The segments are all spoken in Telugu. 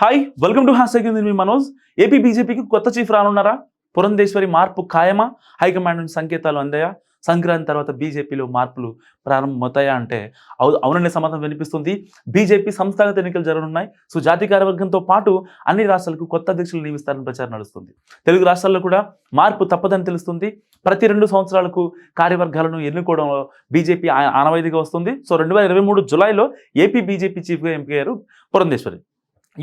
హాయ్ వెల్కమ్ టు హ్యాష్ మీ మనోజ్ ఏపీ బీజేపీకి కొత్త చీఫ్ రానున్నారా? పురంధేశ్వరి మార్పు ఖాయమా? హైకమాండ్ నుంచి సంకేతాలు అందాయా? సంక్రాంతి తర్వాత బీజేపీలో మార్పులు ప్రారంభమవుతాయా అంటే అవు అవుననే సమాధానం వినిపిస్తుంది. బీజేపీ సంస్థాగత ఎన్నికలు జరగనున్నాయి. సో జాతీయ కార్యవర్గంతో పాటు అన్ని రాష్ట్రాలకు కొత్త అధ్యక్షులు నియమిస్తారని ప్రచారం నడుస్తుంది. తెలుగు రాష్ట్రాల్లో కూడా మార్పు తప్పదని తెలుస్తుంది. ప్రతి రెండు సంవత్సరాలకు కార్యవర్గాలను ఎన్నుకోవడంలో బీజేపీ ఆనవాయితీగా వస్తుంది. సో రెండు వేల ఇరవై మూడు జులైలో ఏపీ బీజేపీ చీఫ్గా ఎంపికయ్యారు పురంధేశ్వరి.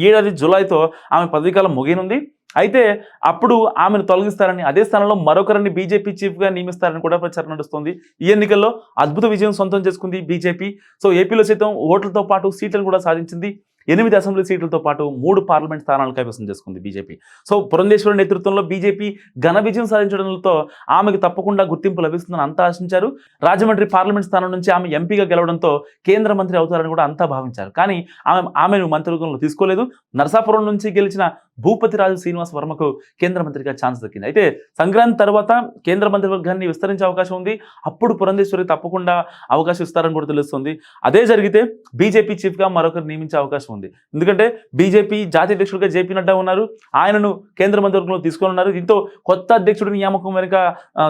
ఏడాది జులైతో ఆమె పదవీకాలం ముగియనుంది. అయితే అప్పుడు ఆమెను తొలగిస్తారని అదే స్థానంలో మరొకరిని బీజేపీ చీఫ్గా నియమిస్తారని కూడా ప్రచారం నడుస్తుంది. ఈ ఎన్నికల్లో అద్భుత విజయం సొంతం చేసుకుంది బీజేపీ. సో ఏపీలో సైతం ఓట్లతో పాటు సీట్లను కూడా సాధించింది ఎనిమిది అసెంబ్లీ సీట్లతో పాటు మూడు పార్లమెంట్ స్థానాలు కైవసం చేసుకుంది బీజేపీ. సో పురంధేశ్వరి నేతృత్వంలో బీజేపీ ఘన విజయం సాధించడంతో ఆమెకు తప్పకుండా గుర్తింపు లభిస్తుందని అంతా ఆశించారు. రాజమండ్రి పార్లమెంట్ స్థానం నుంచి ఆమె ఎంపీగా గెలవడంతో కేంద్ర మంత్రి అవుతారని కూడా అంతా భావించారు. కానీ ఆమె ఆమెను మంత్రివర్గంలో తీసుకోలేదు. నరసాపురం నుంచి గెలిచిన భూపతి రాజు శ్రీనివాస్ వర్మకు కేంద్ర మంత్రిగా ఛాన్స్ దక్కింది. అయితే సంక్రాంతి తర్వాత కేంద్ర మంత్రివర్గాన్ని విస్తరించే అవకాశం ఉంది. అప్పుడు పురంధేశ్వరి తప్పకుండా అవకాశం ఇస్తారని కూడా తెలుస్తుంది. అదే జరిగితే బీజేపీ చీఫ్గా మరొకరు నియమించే అవకాశం ఉంది. ఎందుకంటే బీజేపీ జాతీయ అధ్యక్షుడిగా జేపీ నడ్డా ఉన్నారు. ఆయనను కేంద్ర మంత్రివర్గంలో తీసుకొని ఉన్నారు. దీంతో కొత్త అధ్యక్షుడి నియామకం వెనుక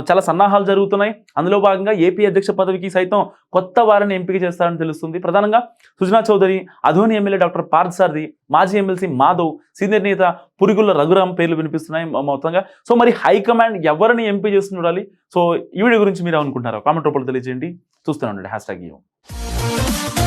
చాలా సన్నాహాలు జరుగుతున్నాయి. అందులో భాగంగా ఏపీ అధ్యక్ష పదవికి సైతం కొత్త వారిని ఎంపిక చేస్తారని తెలుస్తుంది. ప్రధానంగా సుజనా చౌదరి అధోని ఎమ్మెల్యే డాక్టర్ పార్థసారథి మాజీ ఎమ్మెల్సీ మాధవ్ సీనియర్ నేత పురుగుల రఘురామ్ పేర్లు వినిపిస్తున్నాయి మొత్తంగా. సో మరి హైకమాండ్ ఎవరిని ఎంపీ చేస్తుంది చూడాలి? సో ఈ వీడియో గురించి మీరు అనుకుంటున్నారా కామెంట్ రూపంలో తెలియజేయండి. చూస్తూనే ఉండండి. Hash tag